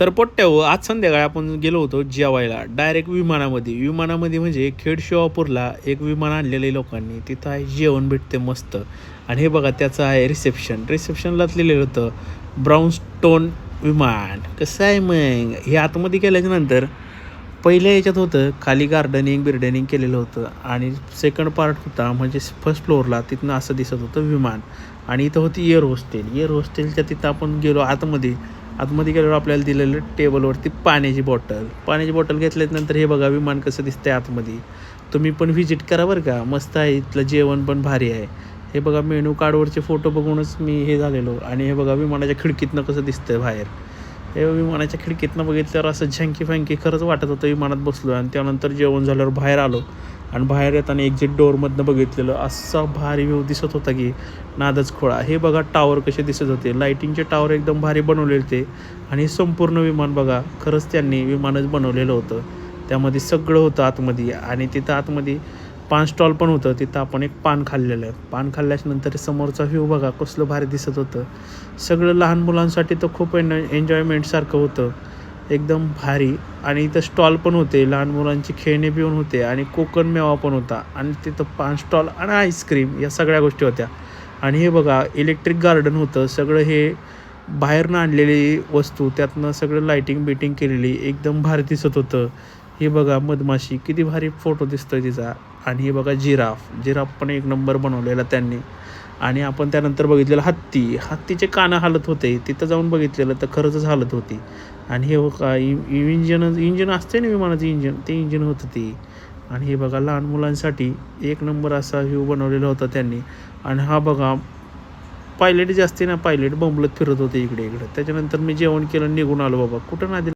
तर पोट्ट्याहो आज संध्याकाळी आपण गेलो होतो जेवायला. डायरेक्ट विमानामध्ये. विमानामध्ये म्हणजे खेड शिवापूरला एक विमान आणलेलं आहे लोकांनी. तिथं आहे जेवण भेटते मस्त. आणि हे बघा त्याचं आहे रिसेप्शन रिसेप्शनलाच लिहिलेलं होतं ब्राऊन स्टोन विमान. कसं आहे मग? हे आतमध्ये केल्याच्यानंतर पहिल्या याच्यात होतं खाली गार्डनिंग बिर्डनिंग केलेलं होतं. आणि सेकंड पार्ट होता म्हणजे फर्स्ट फ्लोअरला तिथनं असं दिसत होतं विमान. आणि इथं होती एअर होस्टेल एअर होस्टेलच्या तिथं आपण गेलो आतमध्ये. आतमध्ये गेल्यावर आपल्याला दिलेलं टेबलवरती पाण्याची बॉटल. पाण्याची बॉटल घेतल्यानंतर हे बघा विमान कसं दिसतं आहे आतमध्ये. तुम्ही पण व्हिजिट करा बरं का. मस्त आहे इथलं जेवण पण भारी आहे. हे बघा मेनू कार्डवरचे फोटो बघूनच मी हे झालेलो. आणि हे बघा विमानाच्या खिडकीतनं कसं दिसतंय बाहेर. हे विमानाच्या खिडकीतनं बघितल्यावर असं झंकी फँकी खरंच वाटत होतं विमानात बसलो आणि त्यानंतर जेवण झाल्यावर बाहेर आलो. आणि बाहेर येताना एक्झिट डोअरमधनं बघितलेलं असा भारी व्यू दिसत होता की नादच खोळा. हे बघा टावर कसे दिसत होते. लाईटिंगचे टावर एकदम भारी बनवलेले ते आणि संपूर्ण विमान बघा खरंच त्यांनी विमानच बनवलेलं होतं. त्यामध्ये सगळं होतं आतमध्ये आणि तिथं आतमध्ये पान स्टॉल पण होतं. तिथं आपण एक पान खाल्लेलं. आहे पान खाल्ल्याच्यानंतर समोरचा व्ह्यू बघा कसलं भारी दिसत होतं. सगळं लहान मुलांसाठी तर खूप एन एन्जॉयमेंटसारखं होतं. एकदम भारी. आणि इथं स्टॉल पण होते. लहान मुलांची खेळणे पण होते. आणि कोकण मेवा पण होता. आणि तिथं पान स्टॉल आणि आईस्क्रीम या सगळ्या गोष्टी होत्या. आणि हे बघा इलेक्ट्रिक गार्डन होतं. सगळं हे बाहेरनं आणलेली वस्तू त्यातनं सगळं लाईटिंग बिटिंग केलेली एकदम भारी दिसत होतं. हे बघा मधमाशी किती भारी फोटो दिसतोय तिचा. आणि हे बघा जिराफ. जिराफ पण एक नंबर बनवलेला त्यांनी. आणि आपण त्यानंतर बघितलेलं हत्ती. हत्तीचे कानं हालत होते. तिथं जाऊन बघितलेलं तर खरंच हालत होती. आणि हे बघा इंजन इंजन असते ना विमानाचं इंजन? ते इंजिन होतं ते आणि हे बघा लहान मुलांसाठी एक नंबर असा व्ह्यू बनवलेला होता त्यांनी. आणि हा बघा पायलट जे असते ना पायलट बोंबलत फिरत होते इकडे इकडे त्याच्यानंतर मी जेवण केलं निघून आलो बाबा. कुठं ना